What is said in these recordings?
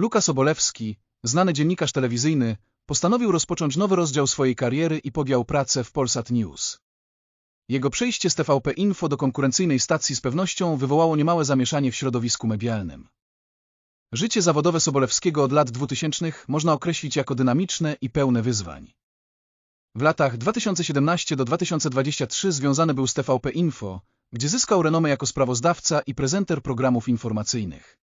Luka Sobolewski, znany dziennikarz telewizyjny, postanowił rozpocząć nowy rozdział swojej kariery i podjął pracę w Polsat News. Jego przejście z TVP Info do konkurencyjnej stacji z pewnością wywołało niemałe zamieszanie w środowisku medialnym. Życie zawodowe Sobolewskiego od lat 2000 można określić jako dynamiczne i pełne wyzwań. W latach 2017 do 2023 związany był z TVP Info, gdzie zyskał renomę jako sprawozdawca i prezenter programów informacyjnych.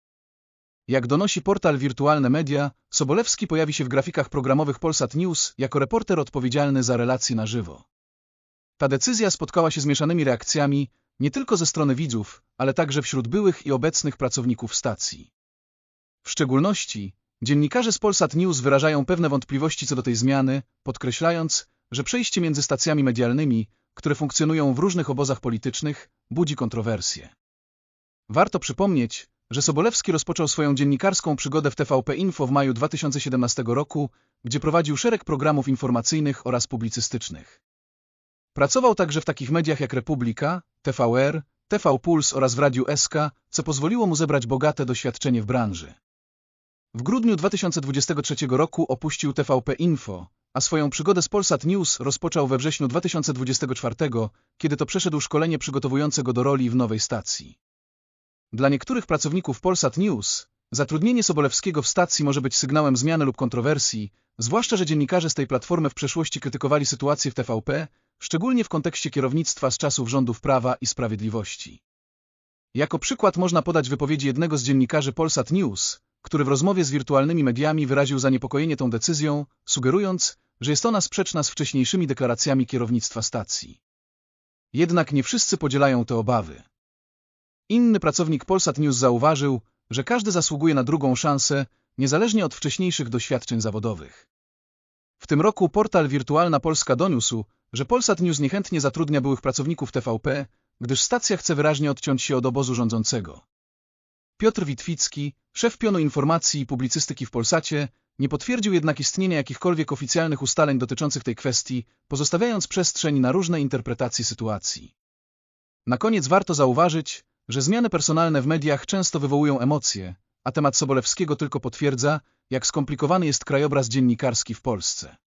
Jak donosi portal Wirtualne Media, Sobolewski pojawi się w grafikach programowych Polsat News jako reporter odpowiedzialny za relacje na żywo. Ta decyzja spotkała się z mieszanymi reakcjami nie tylko ze strony widzów, ale także wśród byłych i obecnych pracowników stacji. W szczególności dziennikarze z Polsat News wyrażają pewne wątpliwości co do tej zmiany, podkreślając, że przejście między stacjami medialnymi, które funkcjonują w różnych obozach politycznych, budzi kontrowersje. Warto przypomnieć, że Sobolewski rozpoczął swoją dziennikarską przygodę w TVP Info w maju 2017 roku, gdzie prowadził szereg programów informacyjnych oraz publicystycznych. Pracował także w takich mediach jak Republika, TVR, TV Puls oraz w Radiu SK, co pozwoliło mu zebrać bogate doświadczenie w branży. W grudniu 2023 roku opuścił TVP Info, a swoją przygodę z Polsat News rozpoczął we wrześniu 2024, kiedy to przeszedł szkolenie przygotowujące go do roli w nowej stacji. Dla niektórych pracowników Polsat News zatrudnienie Sobolewskiego w stacji może być sygnałem zmiany lub kontrowersji, zwłaszcza, że dziennikarze z tej platformy w przeszłości krytykowali sytuację w TVP, szczególnie w kontekście kierownictwa z czasów rządów Prawa i Sprawiedliwości. Jako przykład można podać wypowiedzi jednego z dziennikarzy Polsat News, który w rozmowie z wirtualnymi mediami wyraził zaniepokojenie tą decyzją, sugerując, że jest ona sprzeczna z wcześniejszymi deklaracjami kierownictwa stacji. Jednak nie wszyscy podzielają te obawy. Inny pracownik Polsat News zauważył, że każdy zasługuje na drugą szansę, niezależnie od wcześniejszych doświadczeń zawodowych. W tym roku portal Wirtualna Polska doniósł, że Polsat News niechętnie zatrudnia byłych pracowników TVP, gdyż stacja chce wyraźnie odciąć się od obozu rządzącego. Piotr Witwicki, szef pionu informacji i publicystyki w Polsacie, nie potwierdził jednak istnienia jakichkolwiek oficjalnych ustaleń dotyczących tej kwestii, pozostawiając przestrzeń na różne interpretacje sytuacji. Na koniec warto zauważyć, że zmiany personalne w mediach często wywołują emocje, a temat Sobolewskiego tylko potwierdza, jak skomplikowany jest krajobraz dziennikarski w Polsce.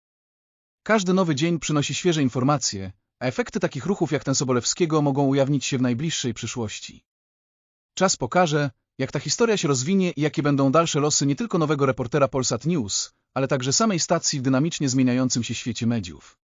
Każdy nowy dzień przynosi świeże informacje, a efekty takich ruchów jak ten Sobolewskiego mogą ujawnić się w najbliższej przyszłości. Czas pokaże, jak ta historia się rozwinie i jakie będą dalsze losy nie tylko nowego reportera Polsat News, ale także samej stacji w dynamicznie zmieniającym się świecie mediów.